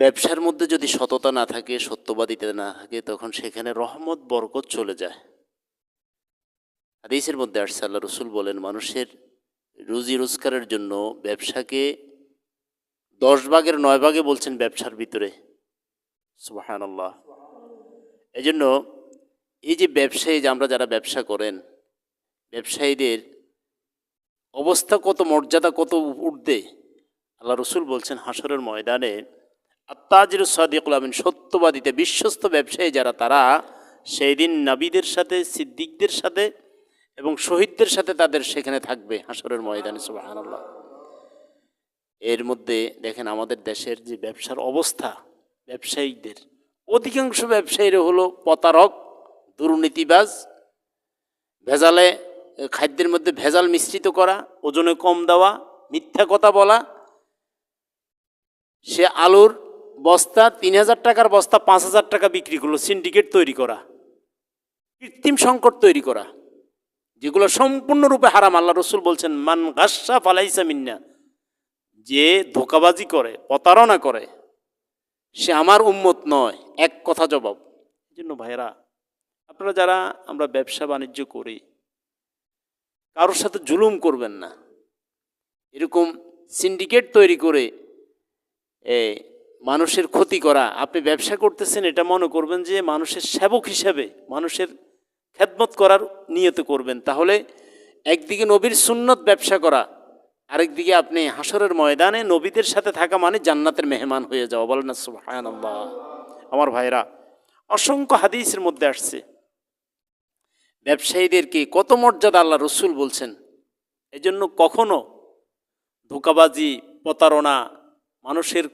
ব্যবসার মধ্যে যদি সততা না থাকে, সত্যবাদিতা না থাকে, তখন সেখানে রহমত, বরকত চলে যায়। হাদিসের মধ্যে আসছে, আল্লাহ রসুল বলেন, মানুষের রুজি রোজগারের জন্য ব্যবসাকে দশ ভাগের নয় ভাগে বলছেন ব্যবসার ভিতরে। সুবাহান এই জন্য এই যে ব্যবসায়ী যে আমরা যারা ব্যবসা করেন, ব্যবসায়ীদের অবস্থা কত, মর্যাদা কত উর্ধে আল্লাহ রসুল বলছেন হাসরের ময়দানে আত্মাজির সাদিকুল আমিন, সত্যবাদিতে বিশ্বস্ত ব্যবসায়ী যারা, তারা সেই দিন নাবিদের সাথে, সিদ্দিকদের সাথে এবং শহীদদের সাথে তাদের সেখানে থাকবে হাসরের ময়দানে সুবাহান্লাহ এর মধ্যে দেখেন আমাদের দেশের যে ব্যবসার অবস্থা ব্যবসায়িকদের অধিকাংশ ব্যবসায়ীরা হলো প্রতারক, দুর্নীতিবাজ, ভেজালে খাদ্যের মধ্যে ভেজাল মিশ্রিত করা, ওজনে কম দেওয়া, মিথ্যা কথা বলা, সে আলুর বস্তা, তিন হাজার টাকার বস্তা, পাঁচ হাজার টাকা বিক্রি করল সিন্ডিকেট তৈরি করা, কৃত্রিম সংকট তৈরি করা, যেগুলো সম্পূর্ণরূপে হারাম। আল্লাহ রসুল বলছেন, মান গাসা ফালাইসা মিন্না যে ধোকাবাজি করে, প্রতারণা করে, সে আমার উম্মত নয়। এক কথা জবাব। এই জন্য ভাইরা আপনারা যারা আমরা ব্যবসা বাণিজ্য করি, কারোর সাথে জুলুম করবেন না। এরকম সিন্ডিকেট তৈরি করে মানুষের ক্ষতি করা, আপনি ব্যবসা করতেছেন, এটা মনে করবেন যে মানুষের সেবক হিসাবে, মানুষের খেদমত করার নিয়ত করবেন। তাহলে একদিকে নবীর সুন্নত ব্যবসা করা, আরেকদিকে আপনি হাসরের ময়দানে নবীদের সাথে থাকা মানে জান্নাতের মেহমান হয়ে যাওয়া। বলেন না আমার ভাইরা, অসংখ্য হাদিসের মধ্যে আসছে। ব্যবসায়ীদেরকে কত মর্যাদা আল্লাহ রসুল বলছেন। এজন্য কখনো ধোকাবাজি, প্রতারণা, মানুষের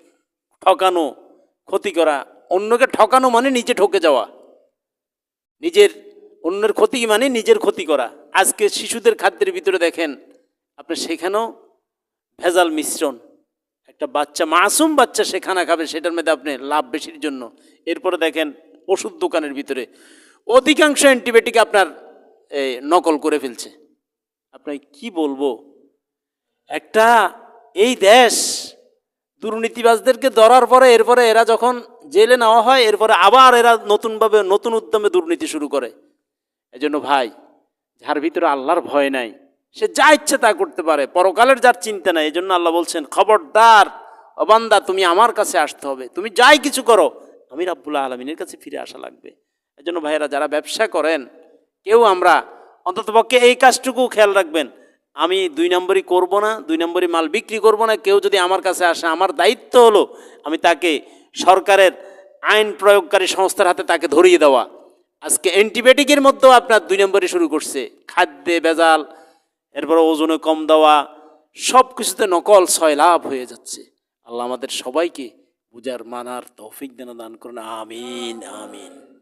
ঠকানো, ক্ষতি করা। অন্যকে ঠকানো মানে নিজে ঠকে যাওয়া। নিজের, অন্যের ক্ষতি মানে নিজের ক্ষতি করা। আজকে শিশুদের খাদ্যের ভিতরে দেখেন আপনি সেখানেও ভেজাল মিশ্রণ। একটা বাচ্চা, মাসুম বাচ্চা সে খানা খাবে, সেটার মধ্যে আপনি লাভ বেশির জন্য। এরপরে দেখেন, ওষুধ দোকানের ভিতরে। অধিকাংশ অ্যান্টিবায়োটিক আপনার নকল করে ফেলছে। আপনাকে কি বলব? একটা, এই দেশ দুর্নীতিবাজদেরকে ধরার পরে এরপরে এরা যখন জেলে নেওয়া হয়, এরপরে আবার এরা নতুনভাবে, নতুন উদ্যমে দুর্নীতি শুরু করে। এজন্য ভাই, যার ভিতরে আল্লাহর ভয় নাই, সে যা ইচ্ছে তা করতে পারে, পরকালের যার চিন্তা নাই এই জন্য আল্লাহ বলছেন, খবরদার অবান্দা তুমি আমার কাছে আসতে হবে, তুমি যাই কিছু করো, আমি রাব্বুল্লাহ আলমিনের কাছে ফিরে আসা লাগবে। এই জন্য ভাইয়েরা, যারা ব্যবসা করেন, কেউ আমরা অন্ততপক্ষে এই কাজটুকু খেয়াল রাখবেন আমি দুই নম্বরই করব না, দুই নম্বরই মাল বিক্রি করব না, কেউ যদি আমার কাছে আসে, আমার দায়িত্ব হলো আমি তাকে সরকারের আইন প্রয়োগকারী সংস্থার হাতে তাকে ধরিয়ে দেওয়া। আজকে অ্যান্টিবায়োটিকের মধ্যেও আপনার দুই নম্বরই শুরু করছে। খাদ্যে ভেজাল, এরপরে ওজনে কম দেওয়া সব কিছুতে নকল লাভ হয়ে যাচ্ছে। আল্লাহ আমাদের সবাইকে বুঝার, মানার, তৌফিক যেন দান করুন। আমিন আমিন।